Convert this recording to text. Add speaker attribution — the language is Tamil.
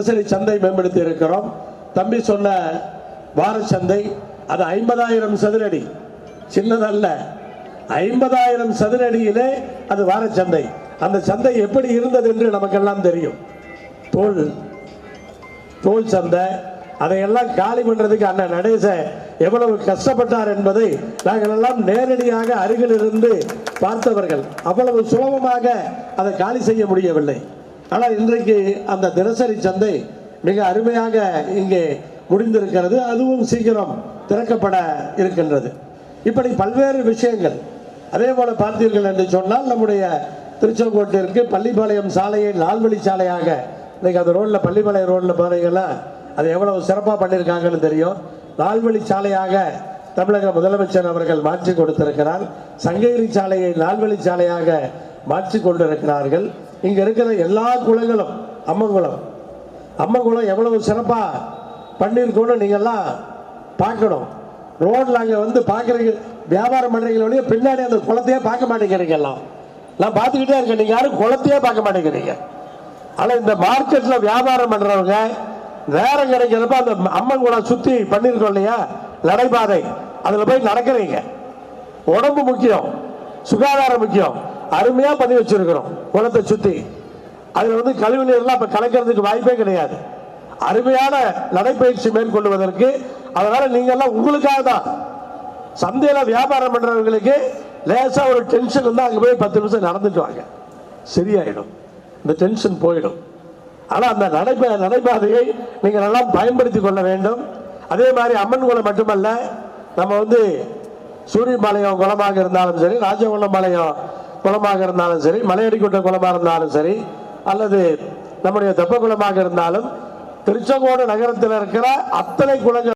Speaker 1: தினசரி சந்தை மேம்படுத்தி இருக்கிறோம் தம்பி சொன்ன வார சந்தை அது ஐம்பதாயிரம் சதுரடி. சின்னதல்ல. ஐம்பதாயிரம் சதுரடியிலே அது வார சந்தை. அந்த சந்தை எப்படி இருந்தது என்று நமக்கெல்லாம் தெரியும். தோல் தோல் சந்தை அதையெல்லாம் காலி பண்ணுறதுக்கு அண்ணன் நடேச எவ்வளவு கஷ்டப்பட்டார் என்பதை நாங்கள் எல்லாம் நேரடியாக அருகில் இருந்து பார்த்தவர்கள். அவ்வளவு சுலபமாக அதை காலி செய்ய முடியவில்லை. ஆனால் இன்றைக்கு அந்த தினசரி சந்தை மிக அருமையாக இங்கே முடிந்திருக்கிறது. அதுவும் சீக்கிரம் திறக்கப்பட இருக்கின்றது. இப்படி பல்வேறு விஷயங்கள். அதே போல பார்த்தீர்கள் என்று சொன்னால் நம்முடைய திருச்செங்கோட்டிற்கு பள்ளிப்பாளையம் சாலையை நால்வழி சாலையாக இன்றைக்கி அந்த ரோட்டில் பள்ளிப்பாளையம் ரோட்டில் பார்த்தீங்கன்னா அது எவ்வளவு சிறப்பாக பண்ணியிருக்காங்கன்னு தெரியும். நால்வழி சாலையாக தமிழக முதலமைச்சர் அவர்கள் மாற்றி கொடுத்திருக்கிறார். சங்ககிரி சாலையை நால்வழி சாலையாக மாற்றி கொண்டிருக்கிறார்கள். இங்கே இருக்கிற எல்லா குளங்களும் அம்மங்குளம். அம்மங்குளம் எவ்வளவு சிறப்பாக பண்ணியிருக்கோன்னு நீங்கள்லாம் பார்க்கணும். ரோட்டில் அங்கே வந்து பார்க்குறீங்க வியாபாரம் பண்ணுறீங்களோடய பின்னாடி அந்த குளத்தையே பார்க்க மாட்டேங்கிறீங்க எல்லாம். நான் பார்த்துக்கிட்டே இருக்கேன். நீங்கள் யாரும் குளத்தையே பார்க்க மாட்டேங்கிறீங்க. ஆனால் இந்த மார்க்கெட்டில் வியாபாரம் பண்ணுறவங்க நேரம் கிடைக்கிறப்ப அந்த அம்மன் குளம் சுற்றி பண்ணியிருக்கோம் இல்லையா? நடைபாதை. அதில் போய் நடக்கிறீங்க. உடம்பு முக்கியம். சுகாதாரம் முக்கியம். அருமையாக பண்ணி வச்சிருக்கிறோம். குளத்தை சுத்தி. அதுல வந்து கழிவு நீர்லாம் இப்ப கலக்கிறதுக்கு வாய்ப்பே கிடையாது. அருமையான நடைப்பயிற்சி மேற்கொள்வதற்கு அதனால நீங்க எல்லாம் உங்களுக்காக தான். சந்தையில வியாபாரம் பண்ணுறவங்களுக்கு லேசா ஒரு டென்ஷன் இருந்தா அங்க போய் பத்து நிமிஷம் நடந்துட்டு வாங்க. சரியாயிடும். இந்த டென்ஷன் போயிடும். ஆனா அந்த நடைப நடைபாதையை நீங்கள் நல்லா பயன்படுத்தி கொள்ள வேண்டும். அதே மாதிரி அம்மன் குளம் மட்டுமல்ல நம்ம வந்து சூரியபாளையம் குளமாக இருந்தாலும் சரி ராஜகுளம்பாளையம் குளமாக இருந்தாலும் சரி மலையடிக்குட்ட குளமாக இருந்தாலும் சரி அல்லது நம்முடைய தெப்ப குளமாக இருந்தாலும் திருச்செங்கோடு நகரத்தில் இருக்கிற அத்தனை குளங்கள்